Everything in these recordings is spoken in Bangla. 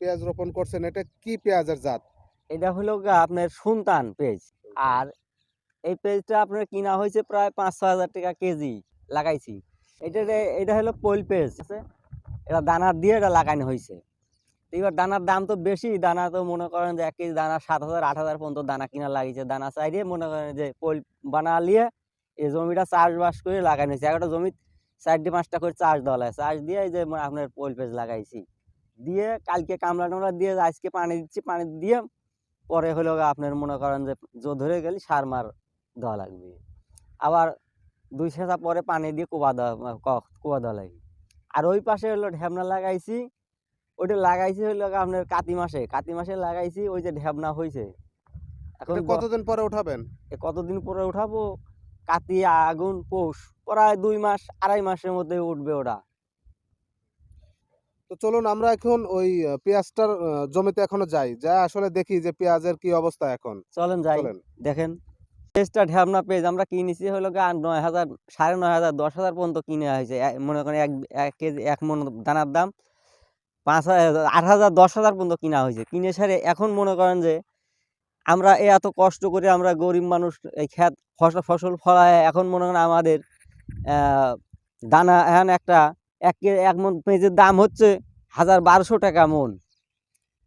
পেঁয়াজ রোপণ করছেন এটা কি পেঁয়াজের জাত? এটা হলো আপনার সুলতান পেজ আর এই পেজটা আপনার কিনা হয়েছে প্রায় পাঁচ ছ হাজার টাকা কেজি লাগাইছি। এটা এটা হলো পোল পেজ আছে? এটা দানার দিয়ে এটা লাগানো হয়েছে। এবার দানার দাম তো বেশি দানা তো মনে করেন যে এক কেজি দানা সাত হাজার আট হাজার পর্যন্ত দানা কিনা লাগিয়েছে। দানা চাইলে মনে করেন যে পোল বানালিয়ে এই জমিটা চাষবাস করে লাগানো হয়েছে। একটা জমি চারটে পাঁচটা করে চাষ দেওয়া লাগে। চাষ দিয়ে এই যে আপনার পোল পেজ লাগাইছি। দিয়ে কালকে কামলা টামলা দিয়ে আজকে পানি দিচ্ছি পানি দিয়ে পরে হলো আপনার মনে করেন যে জো ধরে গেলে সার মার দেওয়া লাগবে। আবার দুই সেঁচা পরে পানি দিয়ে কোবা দেওয়া কোবা দেওয়া লাগবে। আর ওই পাশে হলো ঢ্যাবনা লাগাইছি ওইটা লাগাইছি হলো আপনার কাতি মাসে কাতি মাসে লাগাইছি ওই যে ঢ্যাবনা হয়েছে এখন কতদিন পরে উঠাবেন? কতদিন পরে উঠাবো? কাতি আগুন পৌষ প্রায় দুই মাস আড়াই মাসের মধ্যে উঠবে ওটা। তো চলুন আমরা এখন ওই পেঁয়াজটার জমিতে এখনও যাই। যা আসলে দেখি যে পেঁয়াজের কি অবস্থা এখন। চলেন যাই। দেখেন পেজটা ঢ্যাবনা পেজ আমরা কিনেছি হলো আট নয় হাজার সাড়ে নয় হাজার দশ হাজার পর্যন্ত কিনে হয়েছে। মনে করেন এক এক কেজি এক মন দানার দাম পাঁচ হাজার আট হাজার দশ হাজার পর্যন্ত কিনা হয়েছে। কিনে সারে এখন মনে করেন যে আমরা এ এত কষ্ট করে আমরা গরিব মানুষ এই ক্ষেত ফসল ফসল ফলায় এখন মনে করেন আমাদের আহ, দানা এখন একটা এক এক মন পেঁয়াজের দাম হচ্ছে হাজার বারোশো টাকা মন।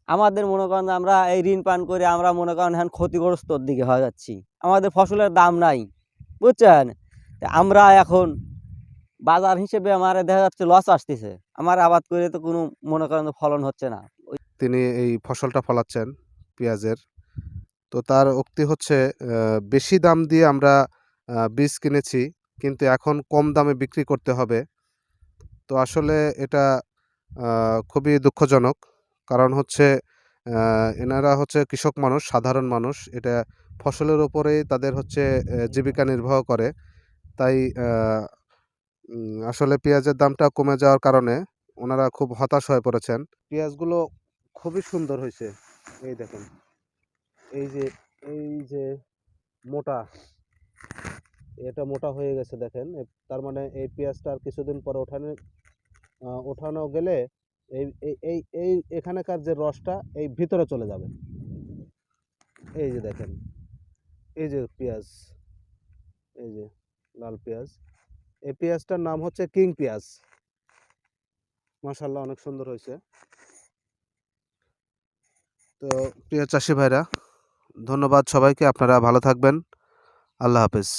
আমাদের মনে করেন আমরা এই ঋণ পান করে আমরা মনে করেন এখন ক্ষতিগ্রস্তর দিকে হয়ে যাচ্ছি। আমাদের ফসলের দাম নাই, বুঝছেন? আমরা এখন বাজার হিসেবে আমার দেখা যাচ্ছে লস আসতেছে। আমার আবাদ করে তো কোনো মনে করেন ফলন হচ্ছে না। তিনি এই ফসলটা ফলাচ্ছেন পেঁয়াজের। তো তার উক্তি হচ্ছে বেশি দাম দিয়ে আমরা বীজ কিনেছি, কিন্তু এখন কম দামে বিক্রি করতে হবে। তো আসলে এটা খুবই দুঃখজনক। কারণ হচ্ছে এনারা হচ্ছে কৃষক মানুষ, সাধারণ মানুষ। এটা ফসলের ওপরেই তাদের হচ্ছে জীবিকা নির্বাহ করে। তাই আসলে পেঁয়াজের দামটা কমে যাওয়ার কারণে ওনারা খুব হতাশ হয়ে পড়েছেন। পেঁয়াজগুলো খুবই সুন্দর হয়েছে। এই দেখুন। এই যে এই যে মোটা, এটা মোটা হয়ে গেছে দেখেন। তার মানে এই পেঁয়াজটা আর কিছুদিন পরে ওঠানো ওঠানো গেলে এই এই এই এখানেকার যে রসটা এই ভিতরে চলে যাবে। এই যে দেখেন, এই যে পেঁয়াজ, এই যে লাল পেঁয়াজ, এই পেঁয়াজটার নাম হচ্ছে কিং পেঁয়াজ। মাশাল্লাহ অনেক সুন্দর হয়েছে। তো প্রিয় চাষি ভাইরা, ধন্যবাদ সবাইকে, আপনারা ভালো থাকবেন। আল্লাহ হাফেজ।